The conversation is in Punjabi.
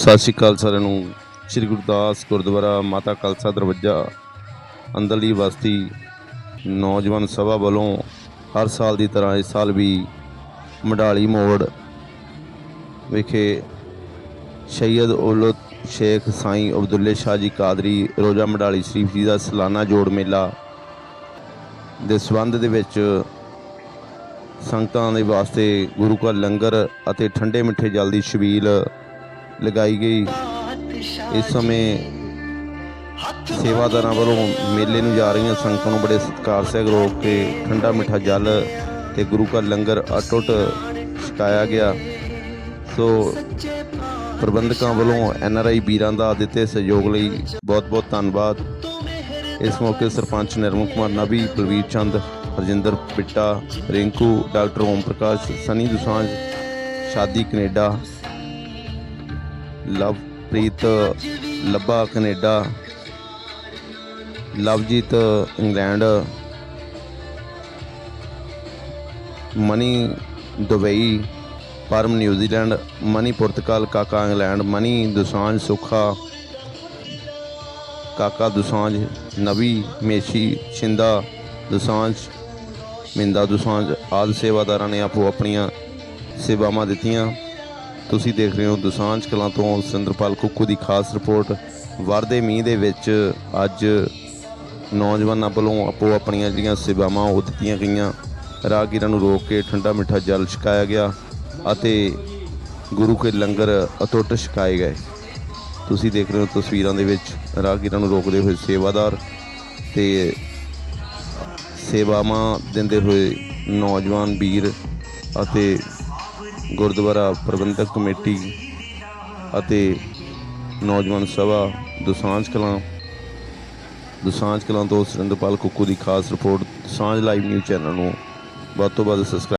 ਸਤਿ ਸ਼੍ਰੀ ਅਕਾਲ ਸਾਰਿਆਂ ਨੂੰ। ਸ੍ਰੀ ਗੁਰਦਾਸ ਗੁਰਦੁਆਰਾ ਮਾਤਾ ਕਲਸਾ ਦਰਵਾਜ਼ਾ, ਅੰਦਰਲੀ ਬਸਤੀ ਨੌਜਵਾਨ ਸਭਾ ਵੱਲੋਂ ਹਰ ਸਾਲ ਦੀ ਤਰ੍ਹਾਂ ਇਸ ਸਾਲ ਵੀ ਮਡਾਲੀ ਮੋੜ ਵਿਖੇ ਸੈਯਦ ਉਲ ਸ਼ੇਖ ਸਾਈਂ ਅਬਦੁੱਲੇ ਸ਼ਾਹ ਜੀ ਕਾਦਰੀ ਰੋਜ਼ਾ ਮਡਾਲੀ ਸ਼ਰੀਫ ਜੀ ਦਾ ਸਾਲਾਨਾ ਜੋੜ ਮੇਲਾ ਦੇ ਸਬੰਧ ਦੇ ਵਿੱਚ ਸੰਗਤਾਂ ਦੇ ਵਾਸਤੇ ਗੁਰੂ ਘਰ ਲੰਗਰ ਅਤੇ ਠੰਡੇ ਮਿੱਠੇ ਜਲ ਦੀ ਛਬੀਲ ਲਗਾਈ ਗਈ। ਇਸ ਸਮੇਂ ਸੇਵਾਦਾਰਾਂ ਵੱਲੋਂ ਮੇਲੇ ਨੂੰ ਜਾ ਰਹੀਆਂ ਸੰਗਤਾਂ ਨੂੰ ਬੜੇ ਸਤਿਕਾਰ ਸਹਿਗ ਰੋਕ ਕੇ ਠੰਡਾ ਮਿੱਠਾ ਜਲ ਤੇ ਗੁਰੂ ਘਰ ਲੰਗਰ ਅਟੁੱਟ ਛਕਾਇਆ ਗਿਆ। ਸੋ ਪ੍ਰਬੰਧਕਾਂ ਵੱਲੋਂ ਐਨ ਆਰ ਆਈ ਵੀਰਾਂ ਦਾ ਦਿੱਤੇ ਸਹਿਯੋਗ ਲਈ ਬਹੁਤ-ਬਹੁਤ ਧੰਨਵਾਦ। ਇਸ ਮੌਕੇ sarpanch Nirmal Kumar Nabi Balvir Chand, Harjinder Pitta, Rinku, doctor Om Prakash, Sunny Dosanjh, Shadi Canada Lovepreet Labha Canada, Lovejit England, Mani Dubai, Param New Zealand, Mani Portugal, Kaka England, Mani Dosanjh, Sukha, ਕਾਕਾ ਦੁਸਾਂਝ, ਨਵੀ, ਮੇਸ਼ੀ, ਛਿੰਦਾ ਦੁਸਾਂਝ, ਮਿੰਦਾ ਦੁਸਾਂਝ ਆਦਿ ਸੇਵਾਦਾਰਾਂ ਨੇ ਆਪੋ ਆਪਣੀਆਂ ਸੇਵਾਵਾਂ ਦਿੱਤੀਆਂ। ਤੁਸੀਂ ਦੇਖ ਰਹੇ ਹੋ ਦੁਸਾਂਝ ਕਲਾਂ ਤੋਂ ਸਿੰਦਰਪਾਲ ਕੁੱਕੂ ਦੀ ਖਾਸ ਰਿਪੋਰਟ। ਵਰਦੇ ਮੀਂਹ ਦੇ ਵਿੱਚ ਅੱਜ ਨੌਜਵਾਨਾਂ ਵੱਲੋਂ ਆਪੋ ਆਪਣੀਆਂ ਜਿਹੜੀਆਂ ਸੇਵਾਵਾਂ ਉਹ ਦਿੱਤੀਆਂ ਗਈਆਂ। ਰਾਹਗੀਰਾਂ ਨੂੰ ਰੋਕ ਕੇ ਠੰਡਾ ਮਿੱਠਾ ਜਲ ਛਕਾਇਆ ਗਿਆ ਅਤੇ ਗੁਰੂ ਕੇ ਲੰਗਰ ਅਟੁੱਟ ਛਕਾਏ ਗਏ। ਤੁਸੀਂ ਦੇਖ ਰਹੇ ਹੋ ਤਸਵੀਰਾਂ ਦੇ ਵਿੱਚ ਰਾਹਗੀਰਾਂ ਨੂੰ ਰੋਕਦੇ ਹੋਏ ਸੇਵਾਦਾਰ ਤੇ ਸੇਵਾਵਾਂ ਦਿੰਦੇ ਹੋਏ ਨੌਜਵਾਨ ਵੀਰ ਅਤੇ ਗੁਰਦੁਆਰਾ ਪ੍ਰਬੰਧਕ ਕਮੇਟੀ ਅਤੇ ਨੌਜਵਾਨ ਸਭਾ ਦੁਸਾਂਝ ਕਲਾਂ ਦੁਸਾਂਝ ਕਲਾਂ ਤੋਂ ਸੁਰਿੰਦਰਪਾਲ ਕੁੱਕੂ ਦੀ ਖਾਸ ਰਿਪੋਰਟ, ਸਾਂਝ ਲਾਈਵ ਨਿਊਜ਼ ਚੈਨਲ ਨੂੰ ਵੱਧ ਤੋਂ ਵੱਧ ਸਬਸਕ੍ਰਾਈਬ